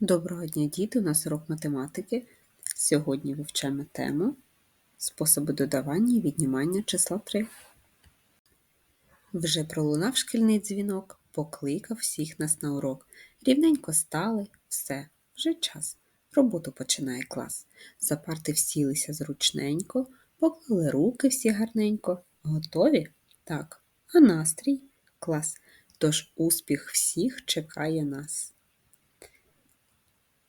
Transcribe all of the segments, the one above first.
Доброго дня, діти! У нас урок математики. Сьогодні вивчаємо тему способи додавання і віднімання числа 3. Вже пролунав шкільний дзвінок, покликав всіх нас на урок. Рівненько стали, все, вже час. Роботу починає клас. За парти всілися зручненько, поклали руки всі гарненько. Готові? Так. А настрій? Клас. Тож успіх всіх чекає нас.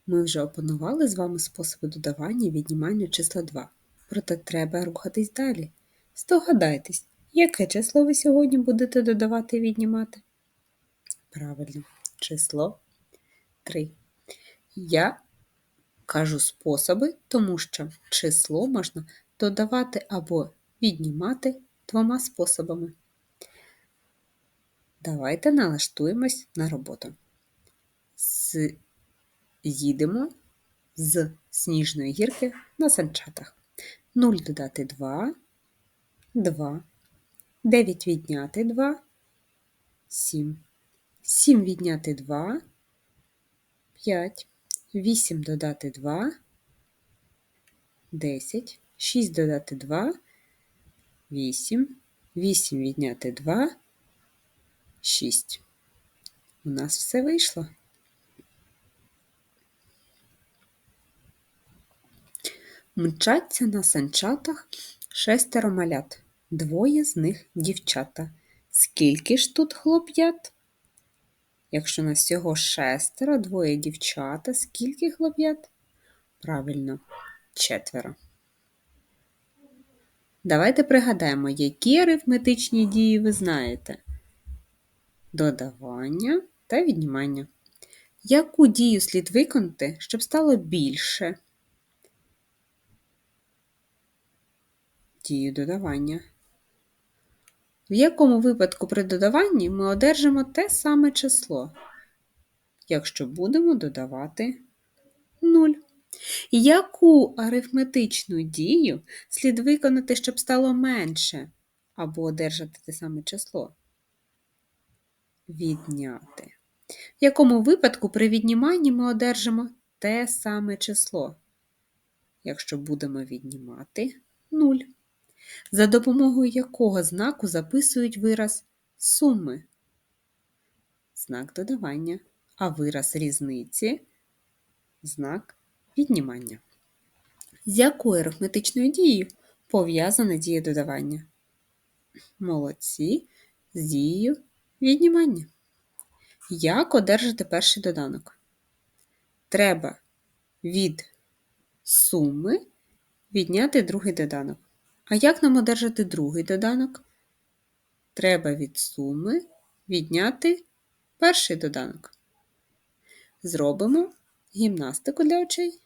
Ми вже опанували з вами способи додавання і віднімання числа 2. Проте треба рухатись далі. Здогадайтесь, яке число ви сьогодні будете додавати і віднімати? Правильно, число 3. Я кажу способи, тому що число можна додавати або віднімати двома способами. Давайте налаштуємось на роботу. Їдемо з сніжної гірки на санчатах. 0 додати 2, 2, 9 відняти 2, 7, 7 відняти 2, 5, 8 додати 2, 10, 6 додати 2, 8, 8 відняти 2, 6. У нас все вийшло. Мчаться на санчатах шестеро малят, двоє з них дівчата. Скільки ж тут хлоп'ят? Якщо нас всього шестеро, двоє дівчата, скільки хлоп'ят? Правильно, четверо. Давайте пригадаємо, які арифметичні дії ви знаєте: додавання та віднімання. Яку дію слід виконати, щоб стало більше? Дію додавання. В якому випадку при додаванні ми одержимо те саме число, якщо будемо додавати 0. Яку арифметичну дію слід виконати, щоб стало менше, або одержати те саме число? Відняти. В якому випадку при відніманні ми одержимо те саме число, якщо будемо віднімати 0 за допомогою якого знаку записують вираз суми, знак додавання, а вираз різниці знак віднімання. З якою арифметичною дією пов'язана дія додавання? Молодці з дією віднімання. Як одержати перший доданок? Треба від суми відняти другий доданок. А як нам одержати другий доданок? Треба від суми відняти перший доданок. Зробимо гімнастику для очей.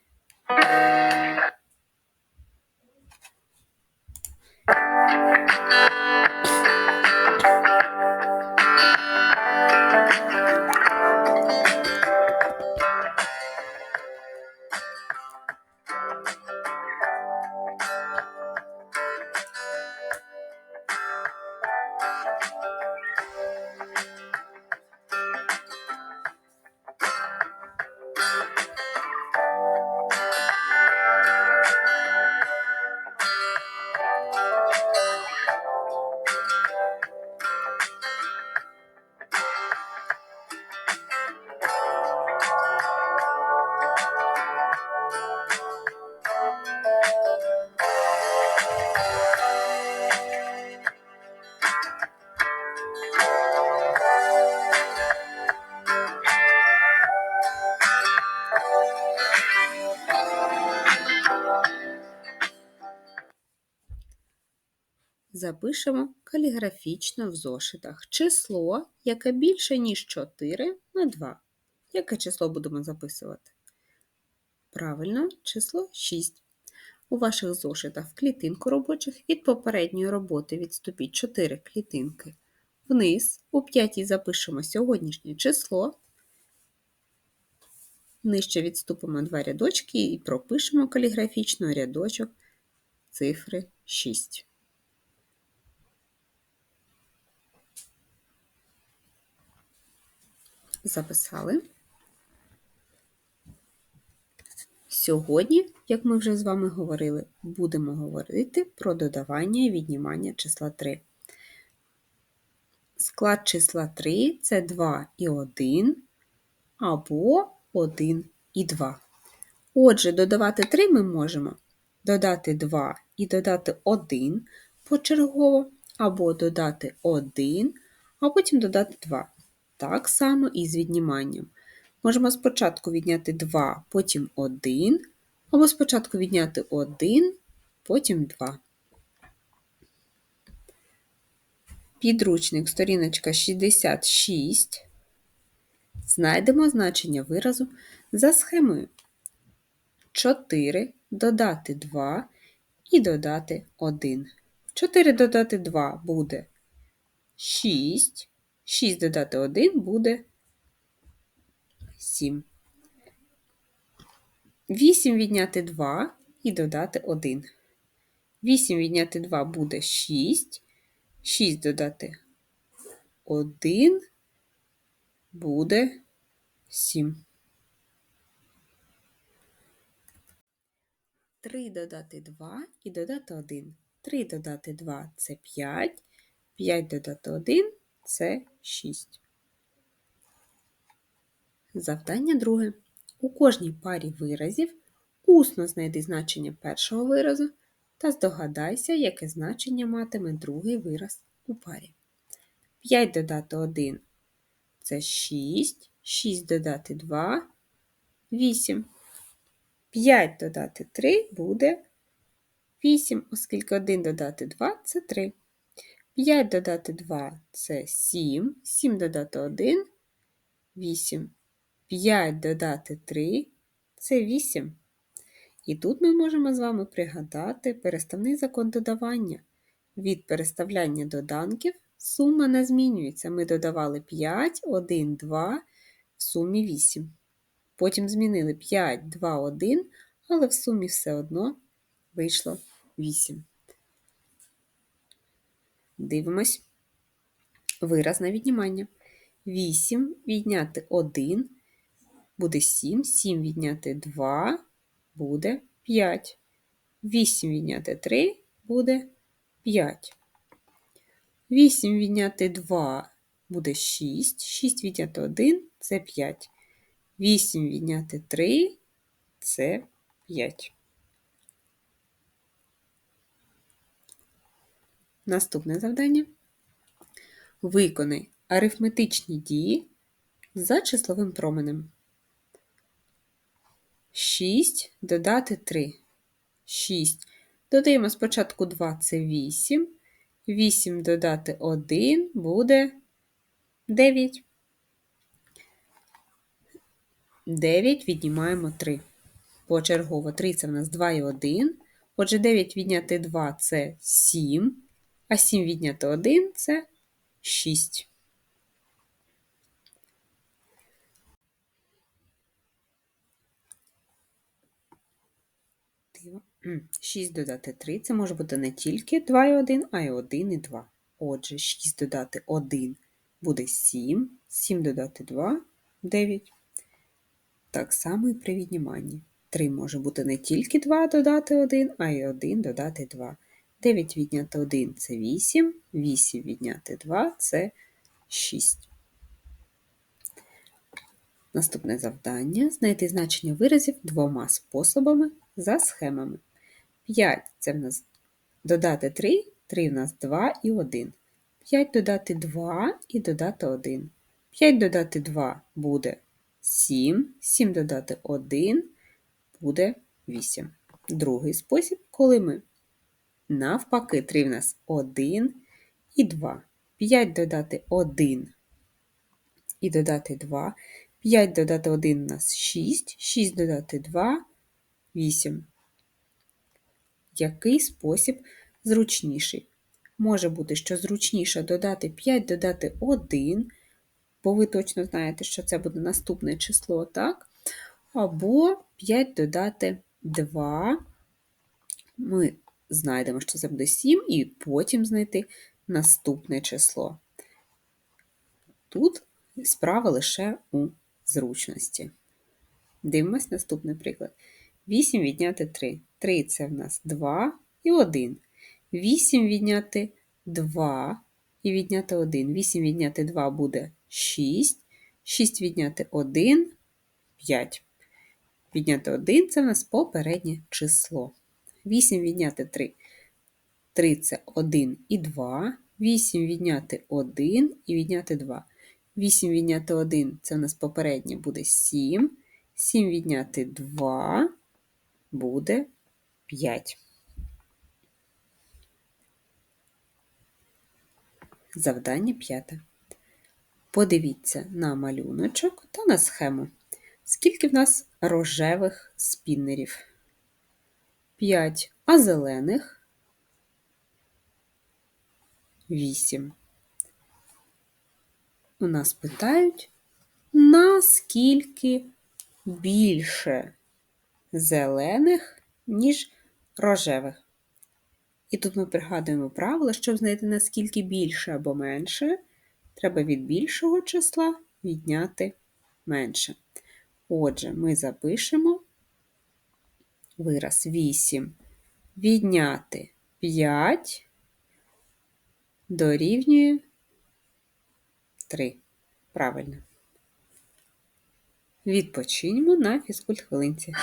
Запишемо каліграфічно в зошитах число, яке більше, ніж 4 на 2. Яке число будемо записувати? Правильно, число 6. У ваших зошитах в клітинку робочих від попередньої роботи відступіть 4 клітинки. Вниз у п'ятій запишемо сьогоднішнє число. Нижче відступимо два рядочки і пропишемо каліграфічно рядочок цифри 6. Записали. Сьогодні, як ми вже з вами говорили, будемо говорити про додавання і віднімання числа 3. Склад числа 3 це 2 і 1 або 1 і 2. Отже, додавати 3 ми можемо додати 2 і додати 1 почергово, або додати 1, а потім додати 2. Так само і з відніманням. Можемо спочатку відняти 2, потім 1, або спочатку відняти 1, потім 2. Підручник, сторіночка 66. Знайдемо значення виразу за схемою. 4 додати 2 і додати 1. 4 додати 2 буде 6. 6 додати 1 буде 7. 8 відняти 2 і додати 1. 8 відняти 2 буде 6. 6 додати 1 буде 7. 3 додати 2 і додати 1. 3 додати 2 це 5. 5 додати 1 це 6. Завдання друге. У кожній парі виразів усно знайди значення першого виразу та здогадайся, яке значення матиме другий вираз у парі. 5 додати 1 це 6, 6 додати 2 8. 5 додати 3 буде 8, оскільки 1 додати 2 це 3. 5 додати 2 це 7, 7 додати 1 8. 5 додати 3 це 8. І тут ми можемо з вами пригадати переставний закон додавання. Від переставляння доданків сума не змінюється. Ми додавали 5, 1, 2, в сумі 8. Потім змінили 5, 2, 1, але в сумі все одно вийшло 8. Дивимось. Вираз на віднімання. 8 відняти 1 буде 7, 7 відняти 2 буде 5. 8 відняти 3 буде 5. 8 відняти 2 буде 6, 6 відняти 1 це 5. 8 відняти 3 це 5. Наступне завдання. Виконай арифметичні дії за числовим променем. 6 додати 3. 6. Додаємо спочатку 2 це 8. 8 додати 1 буде 9. 9 віднімаємо 3. Почергово 3 це в нас 2 і 1. Отже, 9 відняти 2 це 7, а 7 відняти 1 це 6. Диво. 6 додати 3 це може бути не тільки 2 і 1, а й 1 і 2. Отже, 6 додати 1 буде 7, 7 додати 2 9. Так само і при відніманні. 3 може бути не тільки 2 додати 1, а й 1 додати 2. 9 відняти 1 це 8, 8 відняти 2 це 6. Наступне завдання знайти значення виразів двома способами за схемами. 5 це в нас додати 3, 3 в нас 2 і 1. 5 додати 2 і додати 1. 5 додати 2 буде 7, 7 додати 1 буде 8. Другий спосіб, коли ми навпаки 3 в нас 1 і 2. 5 додати 1 і додати 2. 5 додати 1 у нас 6, 6 додати 2 8. Який спосіб зручніший? Може бути, що зручніше додати 5 додати 1, бо ви точно знаєте, що це буде наступне число, так? Або 5 додати 2. Ми знайдемо, що це буде 7, і потім знайти наступне число. Тут справа лише у зручності. Дивимось наступний приклад. 8 відняти 3. 3 це в нас 2 і 1. 8 відняти 2 і відняти 1. 8 відняти 2 буде 6. 6 відняти 1 5. Відняти 1 це в нас попереднє число. 8 відняти 3. 3 це 1 і 2. 8 відняти 1 і відняти 2. 8 відняти 1 це в нас попереднє буде 7. 7 відняти 2 буде 5. Завдання п'яте. Подивіться на малюночок та на схему. Скільки в нас рожевих спіннерів? 5. А зелених? 8. У нас питають, наскільки більше зелених, ніж рожевих. І тут ми пригадуємо правило, щоб знайти наскільки більше або менше, треба від більшого числа відняти менше. Отже, ми запишемо вираз 8 відняти 5 дорівнює 3. Правильно. Відпочиньмо на фізкульт хвилинці.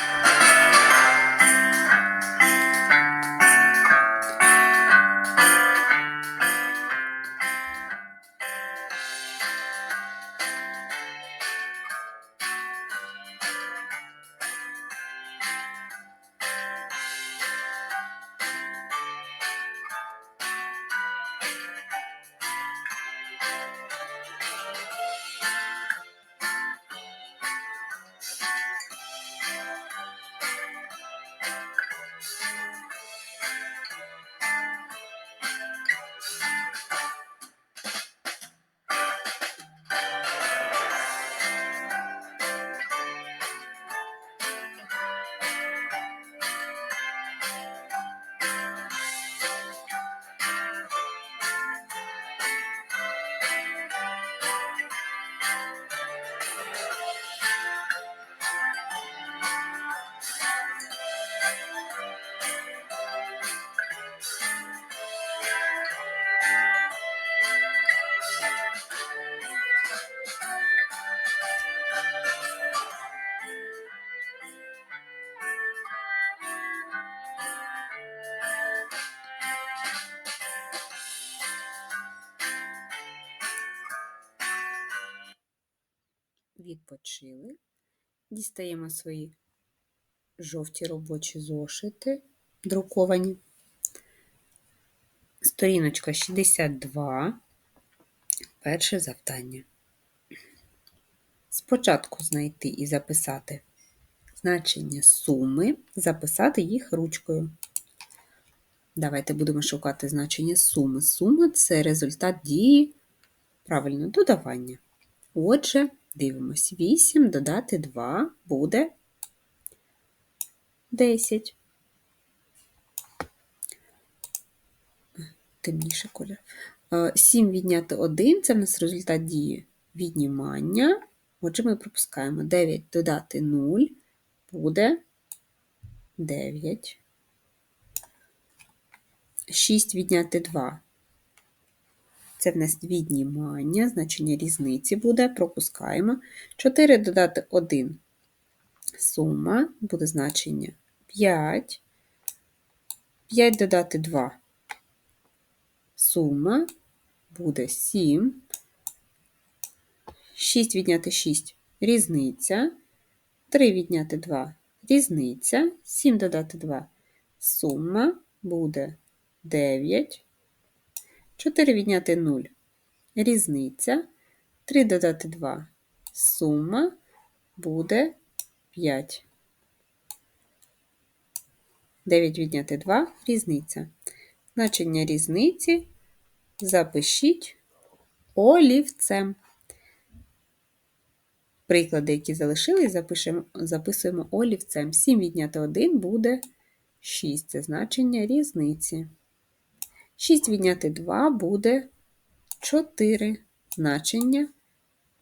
Відпочили. Дістаємо свої жовті робочі зошити, друковані. Сторіночка 62. Перше завдання. Спочатку знайти і записати значення суми, записати їх ручкою. Давайте будемо шукати значення суми. Сума це результат дії, правильно, додавання. Отже, дивимось, 8 додати 2 буде 10. Темніший колір. 7 відняти 1 це в нас результат дії віднімання. Отже, ми пропускаємо 9 додати 0 буде 9. 6 відняти 2. Це в нас віднімання, значення різниці буде, пропускаємо. 4 додати 1. Сума буде значення 5. 5 додати 2. Сума буде 7. 6 відняти 6 різниця. 3 відняти 2 різниця. 7 додати 2. Сума буде 9. 4 відняти 0 різниця. 3 додати 2 сума буде 5. 9 відняти 2 різниця. Значення різниці запишіть олівцем. Приклади, які залишились, запишемо, записуємо олівцем. 7 відняти 1 буде 6. Це значення різниці. 6 відняти 2 буде 4 значення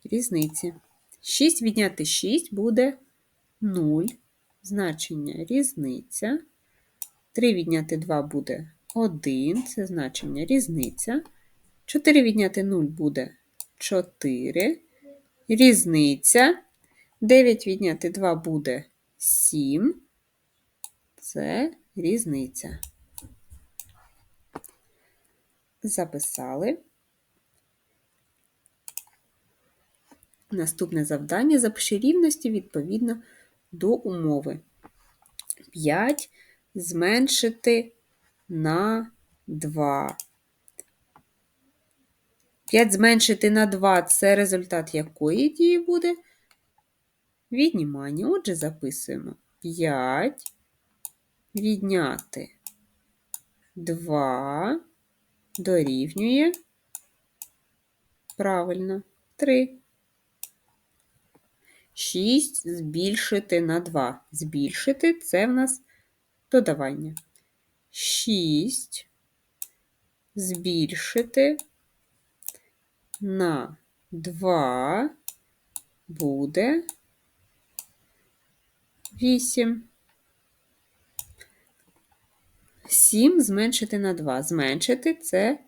різниці. 6 відняти 6 буде 0 значення різниця. 3 відняти 2 буде 1, це значення різниця. 4 відняти 0 буде 4. Різниця. 9 відняти 2 буде 7. Це різниця. Записали. Наступне завдання запиши рівності відповідно до умови. 5 зменшити на 2. 5 зменшити на 2 це результат якої дії буде? Віднімання. Отже, записуємо 5 відняти 2 дорівнює правильно 3. 6 збільшити на 2. Збільшити це в нас додавання. 6 збільшити на 2 буде 8. 7 зменшити на 2. Зменшити це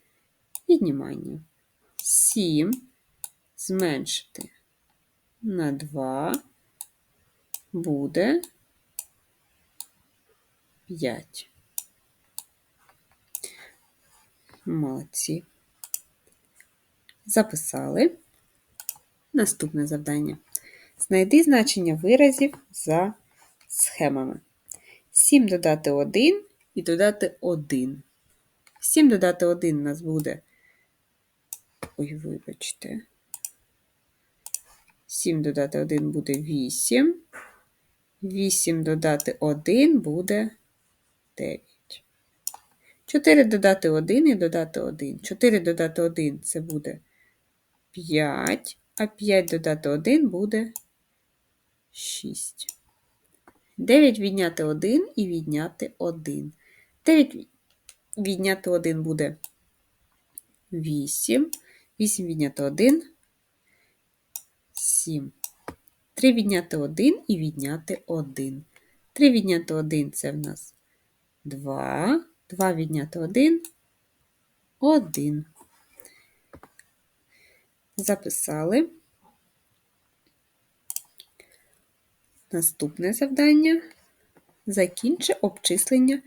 віднімання. 7 зменшити на 2 буде 5. Молодці. Записали. Наступне завдання. Знайди значення виразів за схемами. 7 додати 1 і додати 1. 7 додати 1 у нас буде. Ой, вибачте. 7 додати 1 буде 8. 8 додати 1 буде 9. 4 додати 1 і додати 1. 4 додати 1 це буде 5, а 5 додати 1 буде 6. 9 відняти 1 і відняти 1. 9 відняти 1 буде 8. 8 відняти 1 7. 3 відняти 1 і відняти 1. 3 відняти 1 це в нас 2. 2 відняти 1 1. Записали. Наступне завдання. Закінчи обчислення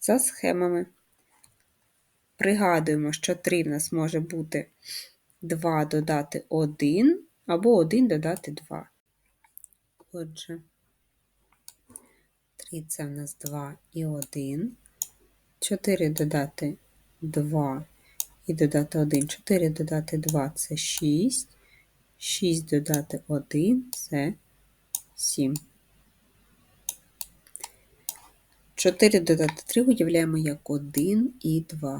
за схемами. Пригадуємо, що 3 в нас може бути 2 додати 1 або 1 додати 2. Отже, 3 це в нас 2 і 1. 4 додати 2 і додати 1. 4 додати 2 це 6. 6 додати 1 це 7. 4 додати 3 уявляємо як 1 і 2.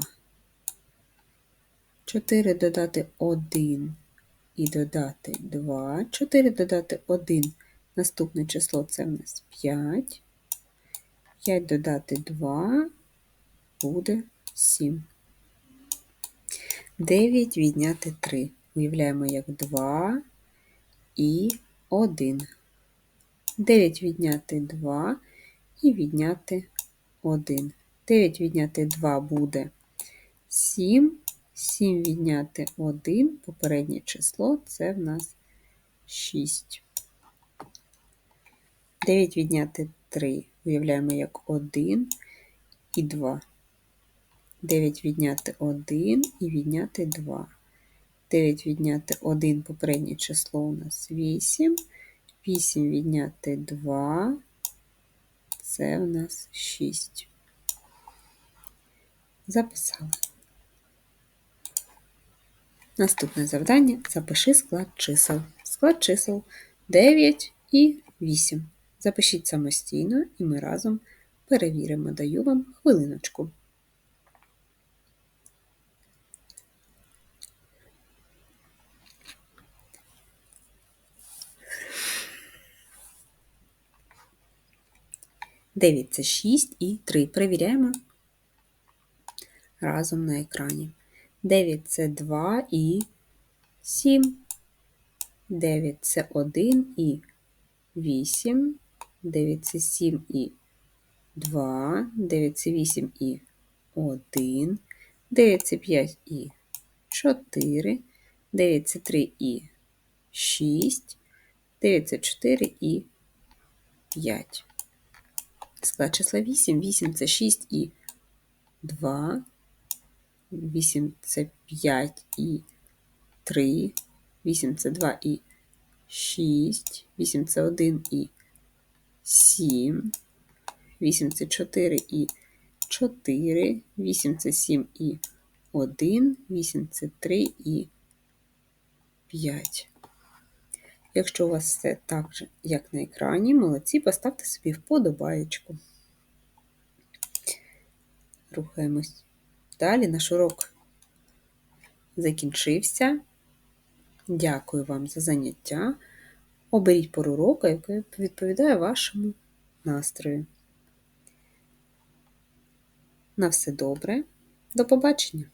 4 додати 1 і додати 2. 4 додати 1. Наступне число це в нас 5. 5 додати 2 буде 7. 9 відняти 3. Уявляємо як 2 і 1. 9 відняти 2 і відняти 1. 9 відняти 2 буде 7. 7 відняти 1, попереднє число це в нас 6. 9 відняти 3. Уявляємо як 1 і 2. 9 відняти 1 і відняти 2. 9 відняти 1 попереднє число у нас 8. 8 відняти 2. Це у нас 6. Записали. Наступне завдання запиши склад чисел. Склад чисел 9 і 8. Запишіть самостійно і ми разом перевіримо. Даю вам хвилиночку. Дев'ять це 6 і 3. Перевіряємо разом на екрані. 9 це 2 і 7. 9 це 1 і 8. 9 це 7 і 2, 9 це 8 і 1, 9 це 5 і 4, 9 це 3 і 6, 9 це 4 і 5. Склад числа 8, 8 це 6 і 2, 8 це 5 і 3, 8 це 2 і 6, 8 це 1 і 7, 8 це 4 і 4, 8 це 7 і 1, 8 це 3 і 5. Якщо у вас все так же, як на екрані, молодці, поставте собі вподобаєчку. Рухаємось. Далі наш урок закінчився. Дякую вам за заняття. Оберіть пору уроку, яка відповідає вашому настрою. На все добре. До побачення!